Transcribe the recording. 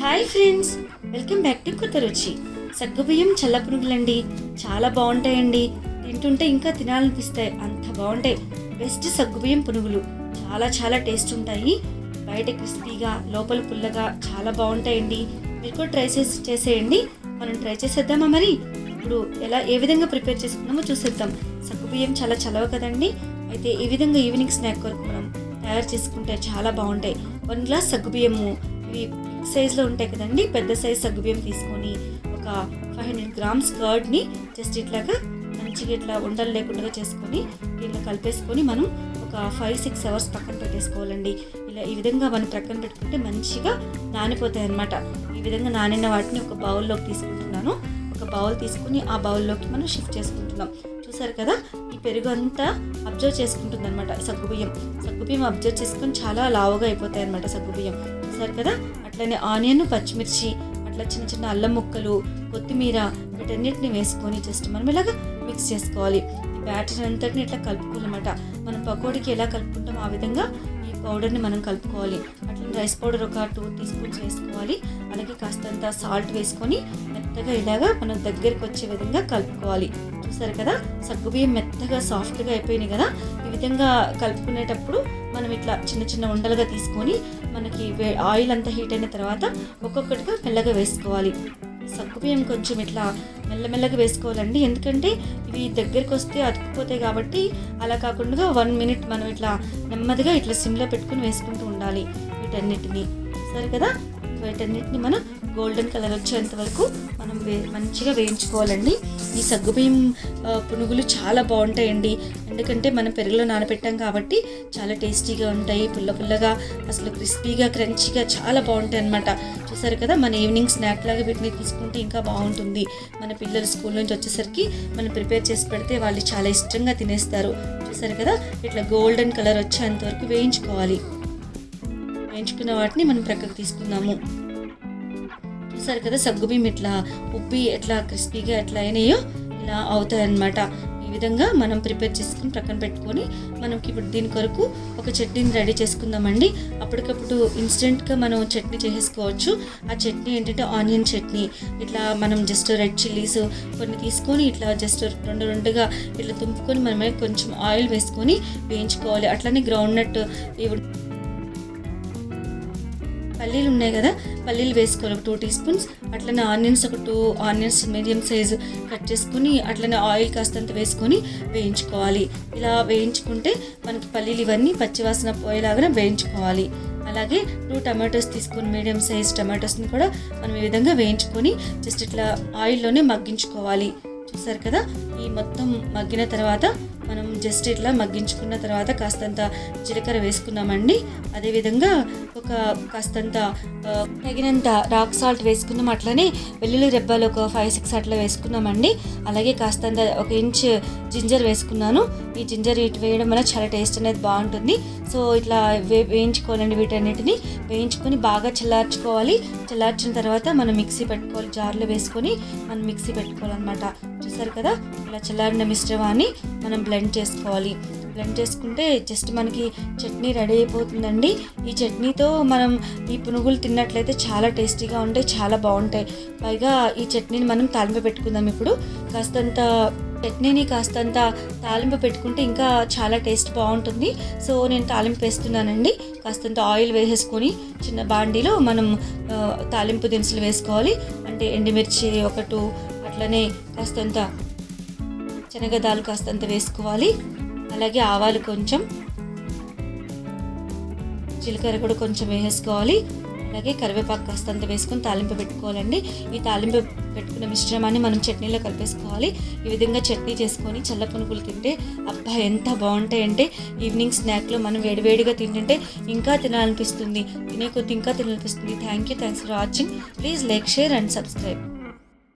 Hi friends welcome back to Kotha Ruchi. సగ్గుబియ్యం చల్ల పునుగులండి చాలా బాగుంటాయండి. తింటుంటే ఇంకా తినాలనిపిస్తాయి అంత బాగుంటాయి. బెస్ట్ సగ్గుబియ్యం పునుగులు చాలా చాలా టేస్ట్ ఉంటాయి. బయట క్రిస్పీగా లోపల పుల్లగా చాలా బాగుంటాయండి. మీరు కూడా ట్రై చేసి చేసేయండి. మనం ట్రై చేసేద్దామా మరి? ఇప్పుడు ఎలా ఏ విధంగా ప్రిపేర్ చేసుకున్నామో చూసేద్దాం. సగ్గుబియ్యం చాలా చలవ కదండి. అయితే ఈ విధంగా ఈవినింగ్ స్నాక్ వరకు మనం తయారు చేసుకుంటే చాలా బాగుంటాయి. వన్ గ్లాస్ సగ్గుబియ్యము ఇవి సైజ్లో ఉంటాయి కదండి. పెద్ద సైజ్ సగ్గుబియ్యం తీసుకొని ఒక ఫైవ్ హండ్రెడ్ గ్రామ్స్ కర్డ్ని జస్ట్ ఇట్లాగా మంచిగా ఇట్లా ఉండలు లేకుండా చేసుకొని దీంట్లో కలిపేసుకొని మనం ఒక ఫైవ్ సిక్స్ అవర్స్ పక్కన పెట్టేసుకోవాలండి. ఇలా ఈ విధంగా మనం ప్రక్కన పెట్టుకుంటే మంచిగా నానిపోతాయి అనమాట ఈ విధంగా నానిన వాటిని ఒక బౌల్లోకి తీసుకుంటున్నాను. ఒక బౌల్ తీసుకుని ఆ బౌల్లోకి మనం షిఫ్ట్ చేసుకుంటున్నాం. చూసారు కదా? ఈ పెరుగు అంతా అబ్జర్వ్ చేసుకుంటుంది అనమాట సగ్గుబియ్యం సగ్గుబియ్యం అబ్జర్వ్ చేసుకుని చాలా లావుగా అయిపోతాయి అనమాట సగ్గుబియ్యం చూసారు కదా? అట్లనే ఆనియన్ పచ్చిమిర్చి అట్లా చిన్న చిన్న అల్లం ముక్కలు కొత్తిమీర వీటన్నిటిని వేసుకొని జస్ట్ మనం ఇలాగా మిక్స్ చేసుకోవాలి. ఈ బ్యాటర్ అంతటిని ఇట్లా కలుపుకోవాలన్నమాట. మనం పకోడీకి ఎలా కలుపుకుంటాం ఆ విధంగా పౌడర్ని మనం కలుపుకోవాలి. అట్లా రైస్ పౌడర్ ఒక టూ టీ స్పూన్స్ వేసుకోవాలి. అలాగే కాస్తంత సాల్ట్ వేసుకొని మెత్తగా ఇలాగా మనం దగ్గరికి వచ్చే విధంగా కలుపుకోవాలి. చూసారు కదా? సగ్గుబియ్యం మెత్తగా సాఫ్ట్గా అయిపోయినాయి కదా? ఈ విధంగా కలుపుకునేటప్పుడు మనం ఇట్లా చిన్న చిన్న ఉండలుగా తీసుకొని మనకి ఆయిల్ అంతా హీట్ అయిన తర్వాత ఒక్కొక్కటిగా మెల్లగా వేసుకోవాలి. సగ్గుబియ్యం కొంచెం ఇట్లా మెల్లమెల్లగా వేసుకోవాలండి. ఎందుకంటే ఇవి దగ్గరికి వస్తే అతుక్కుపోతాయి కాబట్టి అలా కాకుండా వన్ మినిట్ మనం ఇట్లా నెమ్మదిగా ఇట్లా సిమ్లో పెట్టుకుని వేసుకుంటూ ఉండాలి వీటన్నిటిని. సరే కదా? వీటన్నిటిని మనం గోల్డెన్ కలర్ వచ్చేంత వరకు మనం వే మంచిగా వేయించుకోవాలండి. ఈ సగ్గుబియ్యం పునుగులు చాలా బాగుంటాయండి. ఎందుకంటే మనం పెరుగులో నానబెట్టాం కాబట్టి చాలా టేస్టీగా ఉంటాయి. పుల్ల పుల్లగా అసలు క్రిస్పీగా క్రంచీగా చాలా బాగుంటాయి అనమాట చూసారు కదా మన ఈవినింగ్ స్నాక్ లాగా వీటిని తీసుకుంటే ఇంకా బాగుంటుంది. మన పిల్లలు స్కూల్ నుంచి వచ్చేసరికి మనం ప్రిపేర్ చేసి పెడితే వాళ్ళు చాలా ఇష్టంగా తినేస్తారు. చూసారు కదా ఇట్లా గోల్డెన్ కలర్ వచ్చేంత వరకు వేయించుకోవాలి. ఎంచుకున్న వాటిని మనం ప్రక్కకు తీసుకుందాము. చూసారు కదా సగ్గుబియ్యం ఇట్లా ఉప్పి ఎట్లా క్రిస్పీగా ఎట్లా అయినాయో ఇలా అవుతాయన్నమాట. ఈ విధంగా మనం ప్రిపేర్ చేసుకుని ప్రక్కన పెట్టుకొని మనకి ఇప్పుడు దీని కొరకు ఒక చట్నీని రెడీ చేసుకుందామండి. అప్పటికప్పుడు ఇన్స్టెంట్గా మనం చట్నీ చేసేసుకోవచ్చు. ఆ చట్నీ ఏంటంటే ఆనియన్ చట్నీ. ఇట్లా మనం జస్ట్ రెడ్ చిల్లీస్ కొన్ని తీసుకొని ఇట్లా జస్ట్ రెండు రెండుగా ఇట్లా తుంపుకొని మనమే కొంచెం ఆయిల్ వేసుకొని వేయించుకోవాలి. అట్లనే గ్రౌండ్ నట్ ఇప్పుడు పల్లీలు ఉన్నాయి కదా పల్లీలు వేసుకోవాలి. ఒక టూ టీ స్పూన్స్ అట్లనే ఆనియన్స్ ఒక two onions medium size cut చేసుకుని అట్లనే ఆయిల్ కాస్తంత వేసుకొని వేయించుకోవాలి. ఇలా వేయించుకుంటే మనకి పల్లీలు ఇవన్నీ పచ్చివాసన పోయేలాగా వేయించుకోవాలి. అలాగే టూ టమాటోస్ తీసుకొని మీడియం సైజ్ టమాటోస్ని కూడా మనం ఈ విధంగా వేయించుకొని జస్ట్ ఇట్లా ఆయిల్లోనే మగ్గించుకోవాలి. చూసారు కదా? ఈ మొత్తం మగ్గిన తర్వాత మనం జస్ట్ ఇట్లా మగ్గించుకున్న తర్వాత కాస్తంత జీలకర్ర వేసుకున్నామండి అదేవిధంగా ఒక కాస్తంత తగినంత రాక్ సాల్ట్ వేసుకున్నాం అట్లనే వెల్లుల్లి రెబ్బలు ఒక ఫైవ్ సిక్స్ అట్లా వేసుకున్నామండి అలాగే కాస్తంత ఒక ఇంచ్ జింజర్ వేసుకున్నాను. ఈ జింజర్ ఇటు వేయడం వల్ల చాలా టేస్ట్ అనేది బాగుంటుంది. సో ఇట్లా వే వేయించుకోవాలండి వీటన్నిటిని. వేయించుకొని బాగా చల్లార్చుకోవాలి. చల్లార్చిన తర్వాత మనం మిక్సీ పెట్టుకోవాలి. జార్లో వేసుకొని మనం మిక్సీ పెట్టుకోవాలన్నమాట. చూసారు కదా? ఇలా చల్లారిన మిశ్రమాన్ని మనం బ్లెండ్ చేసుకోవాలి. బ్లెండ్ చేసుకుంటే జస్ట్ మనకి చట్నీ రెడీ అయిపోతుందండి. ఈ చట్నీతో మనం ఈ పునుగులు తిన్నట్లయితే చాలా టేస్టీగా ఉంటాయి చాలా బాగుంటాయి. పైగా ఈ చట్నీని మనం తాలింపు పెట్టుకుందాం ఇప్పుడు. కాస్తంత చట్నీని కాస్తంత తాలింపు పెట్టుకుంటే ఇంకా చాలా టేస్ట్ బాగుంటుంది. సో నేను తాలింపు వేస్తున్నానండి. కాస్తంత ఆయిల్ వేసేసుకొని చిన్న బాండీలో మనం తాలింపు దినుసులు వేసుకోవాలి. అంటే ఎండుమిర్చి ఒక టూ అట్లనే కాస్తంత శనగదాలు కాస్తంత వేసుకోవాలి. అలాగే ఆవాలు కొంచెం జీలకర్ర కూడా కొంచెం వేసేసుకోవాలి. అలాగే కరివేపాకు కాస్తంత వేసుకొని తాలింపు పెట్టుకోవాలండి. ఈ తాలింపు పెట్టుకున్న మిశ్రమాన్ని మనం చట్నీలో కలిపేసుకోవాలి. ఈ విధంగా చట్నీ చేసుకొని చల్ల పునుగులు తింటే అబ్బా ఎంత బాగుంటాయంటే. ఈవినింగ్ స్నాక్లో మనం వేడివేడిగా తింటుంటే ఇంకా తినాలనిపిస్తుంది. తినే కొద్ది ఇంకా తినాలనిపిస్తుంది. Thank you. Thanks for watching. Please like share and subscribe.